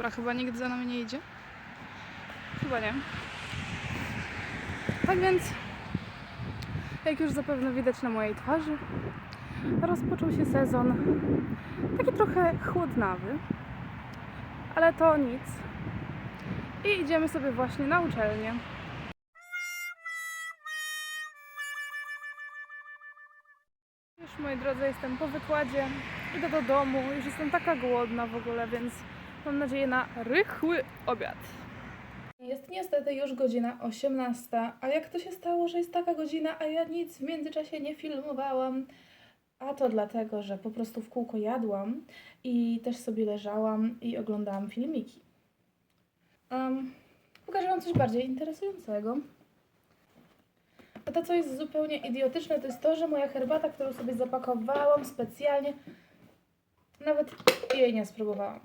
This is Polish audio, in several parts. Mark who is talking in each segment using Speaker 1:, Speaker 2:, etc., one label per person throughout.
Speaker 1: Dobra, chyba nikt za nami nie idzie. Chyba nie. Tak więc, jak już zapewne widać na mojej twarzy, rozpoczął się sezon taki trochę chłodnawy, ale to nic. I idziemy sobie właśnie na uczelnię. Już moi drodzy, jestem po wykładzie, idę do domu, już jestem taka głodna w ogóle, więc mam nadzieję na rychły obiad. Jest niestety już godzina 18, a jak to się stało, że jest taka godzina, a ja nic w międzyczasie nie filmowałam? A to dlatego, że po prostu w kółko jadłam i też sobie leżałam i oglądałam filmiki. Um, pokażę Wam coś bardziej interesującego. A to, co jest zupełnie idiotyczne, to jest to, że moja herbata, którą sobie zapakowałam specjalnie, nawet jej nie spróbowałam.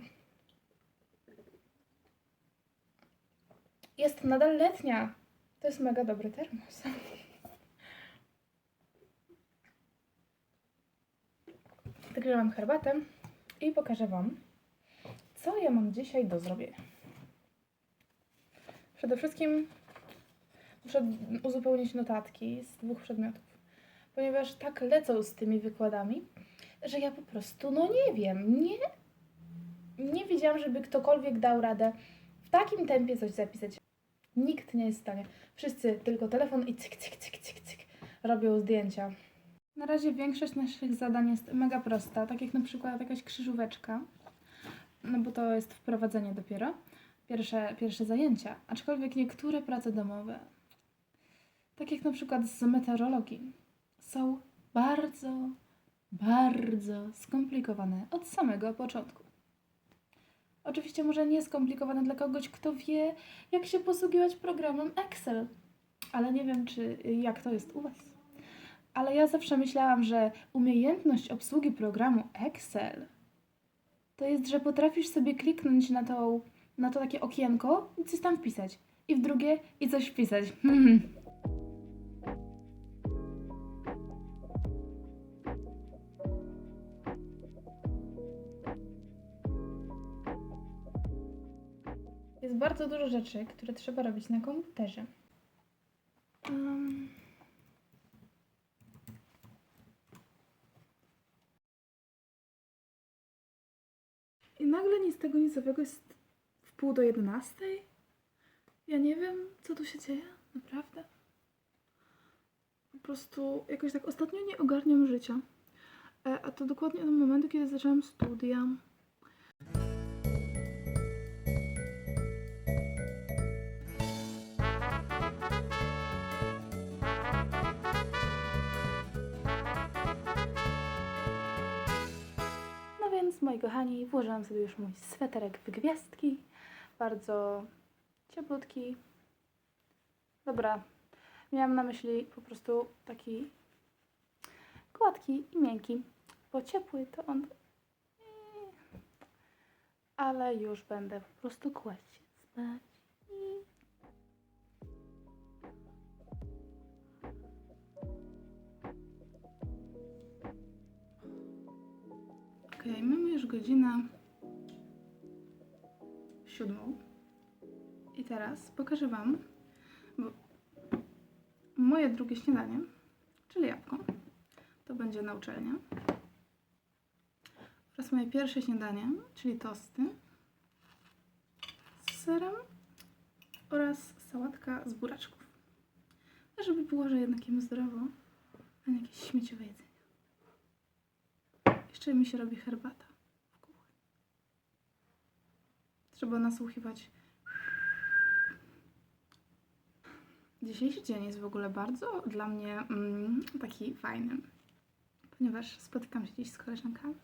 Speaker 1: Jest nadal letnia. To jest mega dobry termos. Mam herbatę i pokażę Wam, co ja mam dzisiaj do zrobienia. Przede wszystkim muszę uzupełnić notatki z dwóch przedmiotów, ponieważ tak lecą z tymi wykładami, że ja po prostu, no nie wiem, nie, nie widziałam, żeby ktokolwiek dał radę w takim tempie coś zapisać. Nikt nie jest w stanie. Wszyscy tylko telefon i cyk, cyk, cyk, cyk, cyk robią zdjęcia. Na razie większość naszych zadań jest mega prosta, tak jak na przykład jakaś krzyżóweczka, no bo to jest wprowadzenie dopiero, pierwsze, pierwsze zajęcia, aczkolwiek niektóre prace domowe, tak jak na przykład z meteorologii, są bardzo, bardzo skomplikowane od samego początku. Oczywiście może nie skomplikowane dla kogoś, kto wie, jak się posługiwać programem Excel, ale nie wiem, czy jak to jest u Was. Ale ja zawsze myślałam, że umiejętność obsługi programu Excel to jest, że potrafisz sobie kliknąć na, tą, na to takie okienko i coś tam wpisać. I w drugie i coś wpisać. Jest bardzo dużo rzeczy, które trzeba robić na komputerze. Um. I nagle nic tego nicowego jest w pół do jedenastej. Ja nie wiem, co tu się dzieje, naprawdę. Po prostu jakoś tak ostatnio nie ogarniam życia. E, A to dokładnie od momentu, kiedy zaczęłam studia. Więc, moi kochani, włożyłam sobie już mój sweterek w gwiazdki. Bardzo cieplutki. Dobra, miałam na myśli po prostu taki gładki i miękki. Bo ciepły to on... Ale już będę po prostu kłaść spać. Godzinę siódmą. I teraz pokażę Wam moje drugie śniadanie, czyli jabłko. To będzie na uczelnię. Oraz moje pierwsze śniadanie, czyli tosty z serem oraz sałatka z buraczków. Żeby było, że jednak zdrowo, a nie jakieś śmieciowe jedzenie. Jeszcze mi się robi herbata w kuchni. Trzeba nasłuchiwać. Dzisiejszy dzień jest w ogóle bardzo dla mnie mm, taki fajny, ponieważ spotykam się dziś z koleżankami.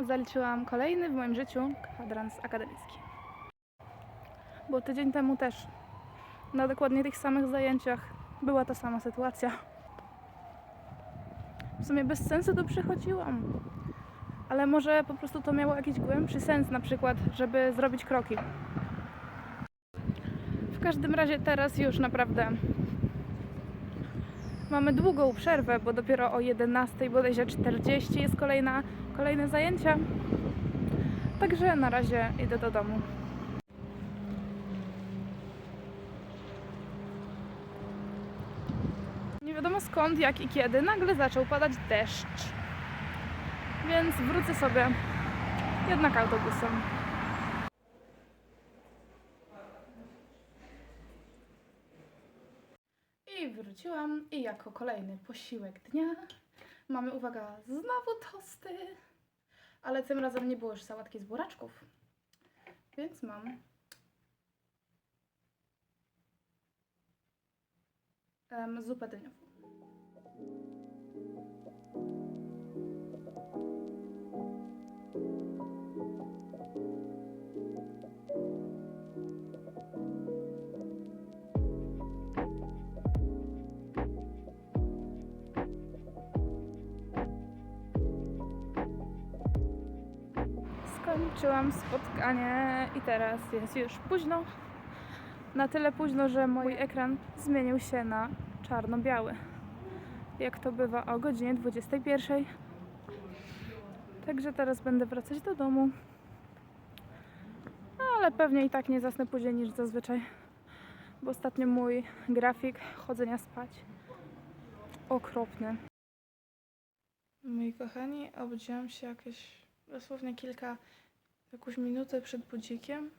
Speaker 1: Zaliczyłam kolejny w moim życiu kwadrans akademicki. Bo tydzień temu też na dokładnie tych samych zajęciach była ta sama sytuacja. W sumie bez sensu to przechodziłam. Ale może po prostu to miało jakiś głębszy sens, na przykład, żeby zrobić kroki. W każdym razie teraz już naprawdę mamy długą przerwę, bo dopiero o 11 bodajże 40 jest kolejna, kolejne zajęcia. Także na razie idę do domu. Nie wiadomo skąd, jak i kiedy nagle zaczął padać deszcz. Więc wrócę sobie jednak autobusem. I wróciłam i jako kolejny posiłek dnia mamy, uwaga, znowu tosty. Ale tym razem nie było już sałatki z buraczków. Więc mam zupę dyniową. Skończyłam spotkanie i teraz jest już późno. Na tyle późno, że mój ekran zmienił się na czarno-biały. Jak to bywa o godzinie 21. Także teraz będę wracać do domu. Ale pewnie i tak nie zasnę później niż zazwyczaj. Bo ostatnio mój grafik chodzenia spać okropny. Moi kochani, obudziłam się jakieś dosłownie kilka, jakąś minutę przed budzikiem.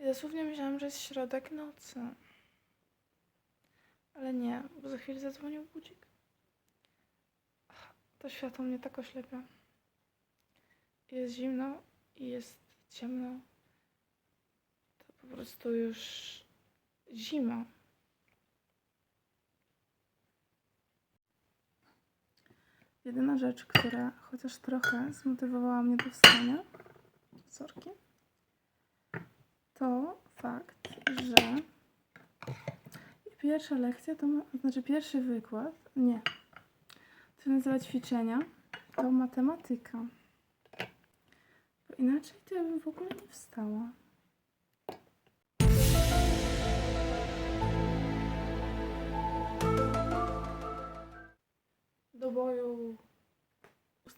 Speaker 1: I dosłownie myślałam, że jest środek nocy. Ale nie, bo za chwilę zadzwonił budzik. To światło mnie tak oślepia. Jest zimno i jest ciemno. To po prostu już zima. Jedyna rzecz, która chociaż trochę zmotywowała mnie do wstania, sorki, to fakt, że pierwsza lekcja to, ma, znaczy pierwszy wykład, nie, to nazywa ćwiczenia, to matematyka. Bo inaczej to ja bym w ogóle nie wstała. Do boju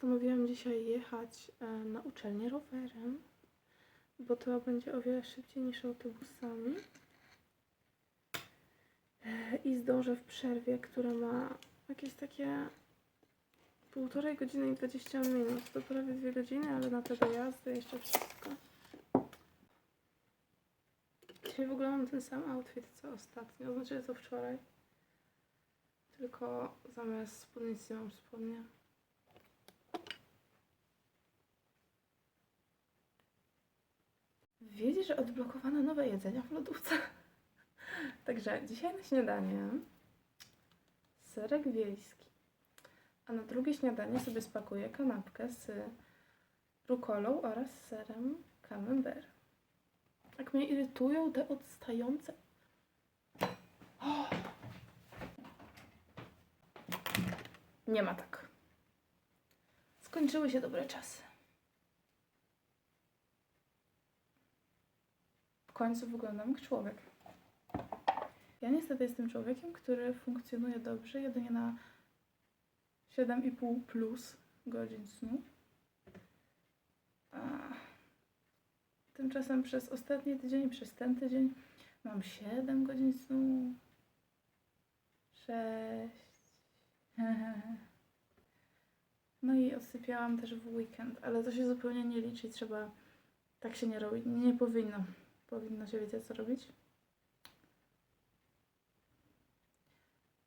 Speaker 1: postanowiłam dzisiaj jechać e, na uczelnię rowerem, bo to będzie o wiele szybciej niż autobusami. E, I zdążę w przerwie, która ma jakieś takie półtorej godziny i 20 minut. To prawie dwie godziny, ale na te dojazdy jeszcze wszystko. Dzisiaj w ogóle mam ten sam outfit co ostatnio, znaczy co wczoraj. Tylko zamiast spódnicy mam spodnie. Wiedzieć, że odblokowano nowe jedzenia w lodówce. Także dzisiaj na śniadanie serek wiejski, a na drugie śniadanie sobie spakuję kanapkę z rukolą oraz serem camembert. Jak mnie irytują te odstające. O! Nie ma tak. Skończyły się dobre czasy. Końcu wyglądam jak człowiek. Ja niestety jestem człowiekiem, który funkcjonuje dobrze jedynie na 7,5 plus godzin snu. A tymczasem przez ostatni tydzień przez ten tydzień mam 7 godzin snu. 6. No i odsypiałam też w weekend, ale to się zupełnie nie liczy. Trzeba. Tak się nie robi. Nie powinno. Powinno się wiedzieć, co robić.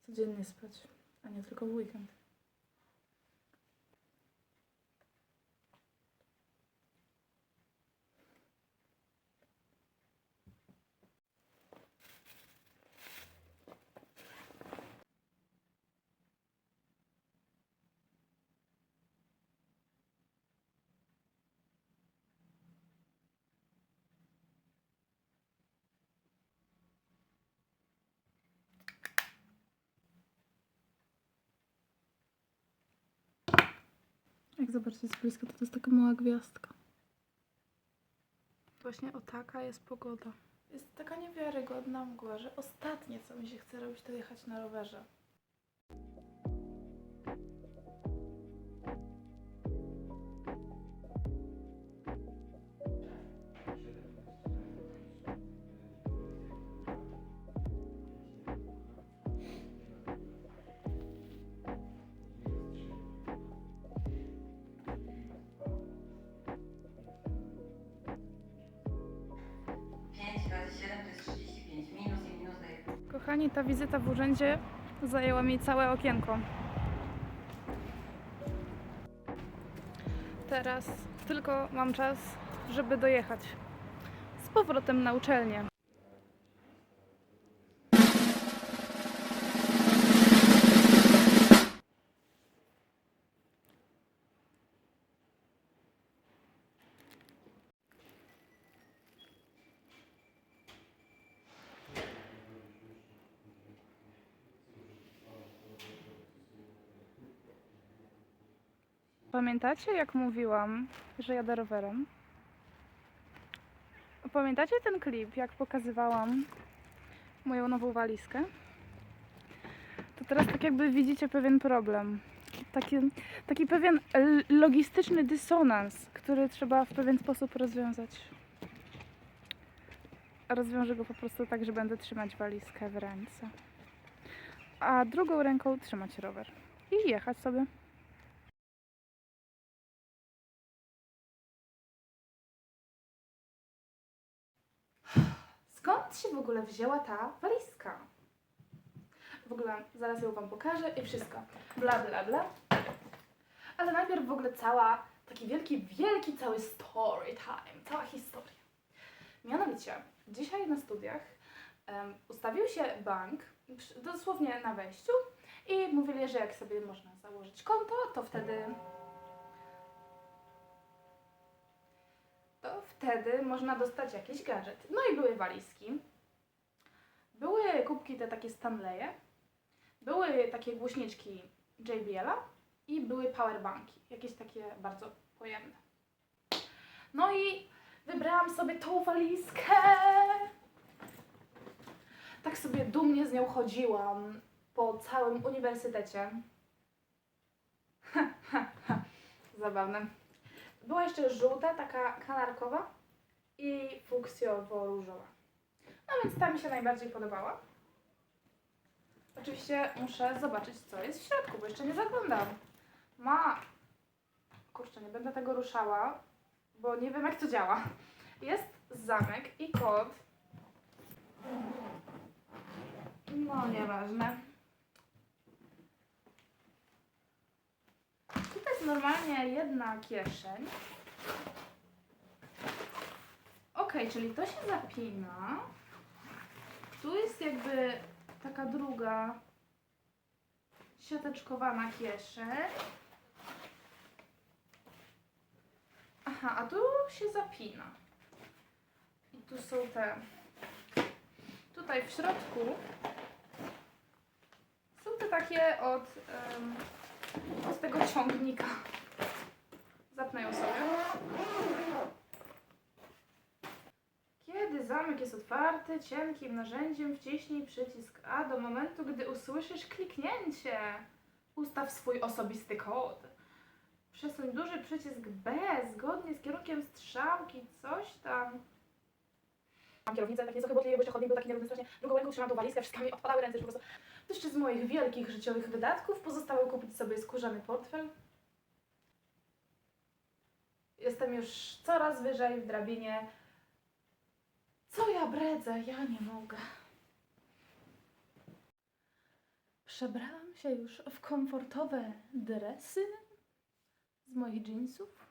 Speaker 1: Codziennie spać, a nie tylko w weekend. Jak zobaczycie z bliska, to to jest taka mała gwiazdka. Właśnie o taka jest pogoda. Jest taka niewiarygodna mgła, że ostatnie co mi się chce robić, to jechać na rowerze.
Speaker 2: Pięć razy siedem to jest 35. Minus i minus daje
Speaker 1: Kochani, ta wizyta w urzędzie zajęła mi całe okienko. Teraz tylko mam czas, żeby dojechać z powrotem na uczelnię. Pamiętacie, jak mówiłam, że jadę rowerem? Pamiętacie ten klip, jak pokazywałam moją nową walizkę? To teraz tak jakby widzicie pewien problem. Taki, taki pewien logistyczny dysonans, który trzeba w pewien sposób rozwiązać. Rozwiążę go po prostu tak, że będę trzymać walizkę w ręce. A drugą ręką trzymać rower. I jechać sobie. Skąd się w ogóle wzięła ta walizka? W ogóle zaraz ją Wam pokażę i wszystko. Bla, bla, bla. Ale najpierw w ogóle cała, taki wielki, wielki cały story time, cała historia. Mianowicie, dzisiaj na studiach em, ustawił się bank, dosłownie na wejściu i mówili, że jak sobie można założyć konto, to wtedy wtedy można dostać jakiś gadżet. No i były walizki, były kubki te takie Stanleye, były takie głośniczki JBL-a i były powerbanki, jakieś takie bardzo pojemne. No i wybrałam sobie tą walizkę. Tak sobie dumnie z nią chodziłam po całym uniwersytecie. Zabawne. Była jeszcze żółta, taka kanarkowa i fuksjowo-różowa. No więc ta mi się najbardziej podobała. Oczywiście muszę zobaczyć, co jest w środku, bo jeszcze nie zaglądam. Ma... Kurczę, nie będę tego ruszała, bo nie wiem, jak to działa. Jest zamek i kod. No, nieważne. Tutaj jest normalnie jedna kieszeń. Ok, czyli to się zapina. Tu jest jakby taka druga siateczkowana kieszeń. Aha, a tu się zapina. I tu są te. Tutaj w środku są te takie od. em, od tego ciągnika. Zapnę ją sobie. Kiedy zamek jest otwarty, cienkim narzędziem wciśnij przycisk A do momentu, gdy usłyszysz kliknięcie. Ustaw swój osobisty kod. Przesuń duży przycisk B zgodnie z kierunkiem strzałki, coś tam. Mam kierownicę, takie trochę bo jeszcze chodnik był taki nierówny strasznie. Drugą ręką trzymam tą walizkę, wszystkie mi odpadały ręce, po prostu jeszcze z moich wielkich życiowych wydatków pozostało kupić sobie skórzany portfel. Jestem już coraz wyżej w drabinie. Co ja bredzę? Ja nie mogę. Przebrałam się już w komfortowe dresy z moich jeansów.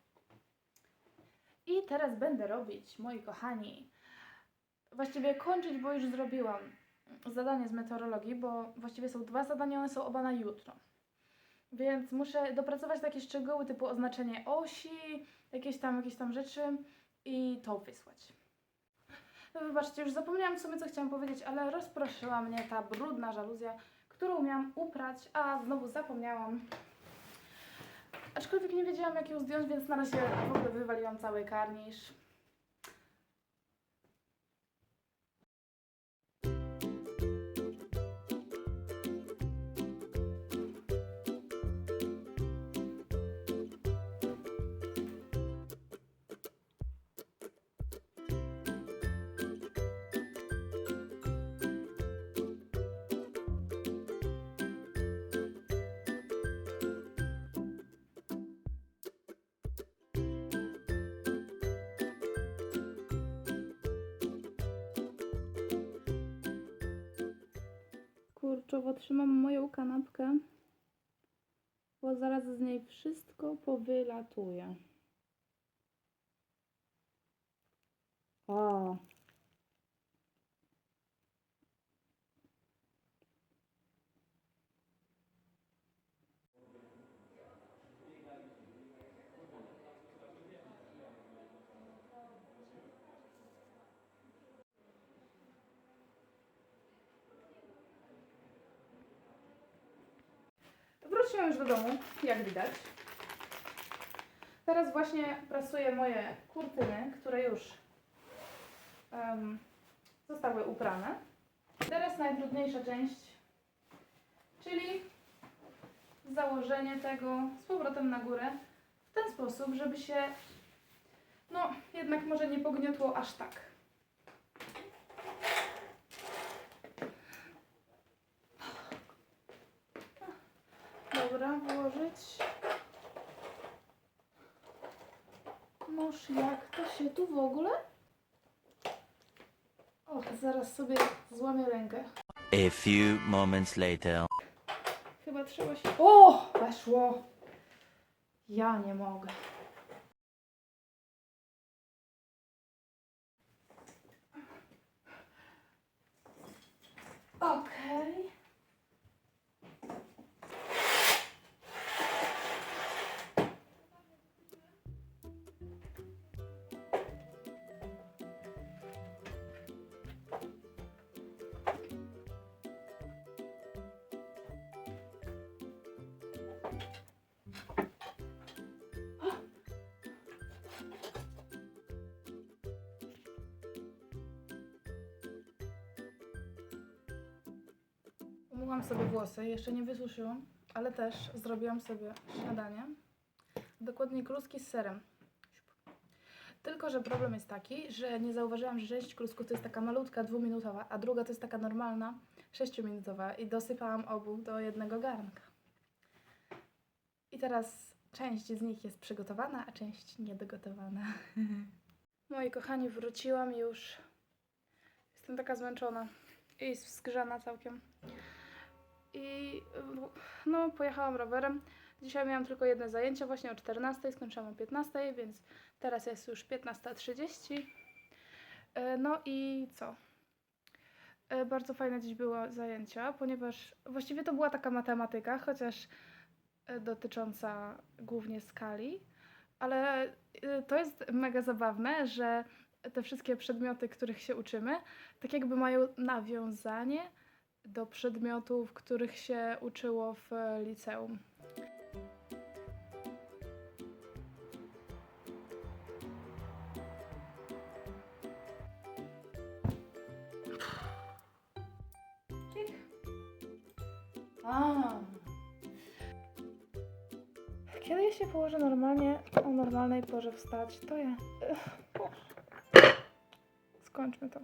Speaker 1: I teraz będę robić, moi kochani, właściwie kończyć, bo już zrobiłam zadanie z meteorologii, bo właściwie są dwa zadania, one są oba na jutro. Więc muszę dopracować takie szczegóły typu oznaczenie osi, jakieś tam, jakieś tam rzeczy i to wysłać. No wybaczcie, już zapomniałam w sumie, co chciałam powiedzieć, ale rozproszyła mnie ta brudna żaluzja, którą miałam uprać, a znowu zapomniałam. Aczkolwiek nie wiedziałam jak ją zdjąć, więc na razie w ogóle wywaliłam cały karnisz. Kurczowo trzymam moją kanapkę, bo zaraz z niej wszystko powylatuje. O. Wróciłam już do domu, jak widać. Teraz właśnie prasuję moje kurtyny, które już em, zostały uprane. Teraz najtrudniejsza część, czyli założenie tego z powrotem na górę w ten sposób, żeby się no jednak może nie pogniotło aż tak. Dobra, włożyć. Noż, jak to się tu w ogóle? O, zaraz sobie złamię rękę.
Speaker 3: A few moments later.
Speaker 1: Chyba trzeba się... O! Weszło! Ja nie mogę. Umyłam sobie włosy, jeszcze nie wysuszyłam, ale też zrobiłam sobie śniadanie. Dokładnie kluski z serem. Tylko, że problem jest taki, że nie zauważyłam, że część klusków to jest taka malutka, dwuminutowa, a druga to jest taka normalna, sześciominutowa i dosypałam obu do jednego garnka. I teraz część z nich jest przygotowana, a część niedogotowana. Moi kochani, wróciłam już. Jestem taka zmęczona i zgrzana całkiem. I no, pojechałam rowerem. Dzisiaj miałam tylko jedno zajęcie, właśnie o 14, skończyłam o 15, więc teraz jest już 15.30. E, No i co? E, Bardzo fajne dziś były zajęcia, ponieważ właściwie to była taka matematyka, chociaż dotycząca głównie skali, ale to jest mega zabawne, że te wszystkie przedmioty, których się uczymy, tak jakby mają nawiązanie do przedmiotów, których się uczyło w liceum. Kiedy ja się położę normalnie, o normalnej porze wstać, to ja... Skończmy to.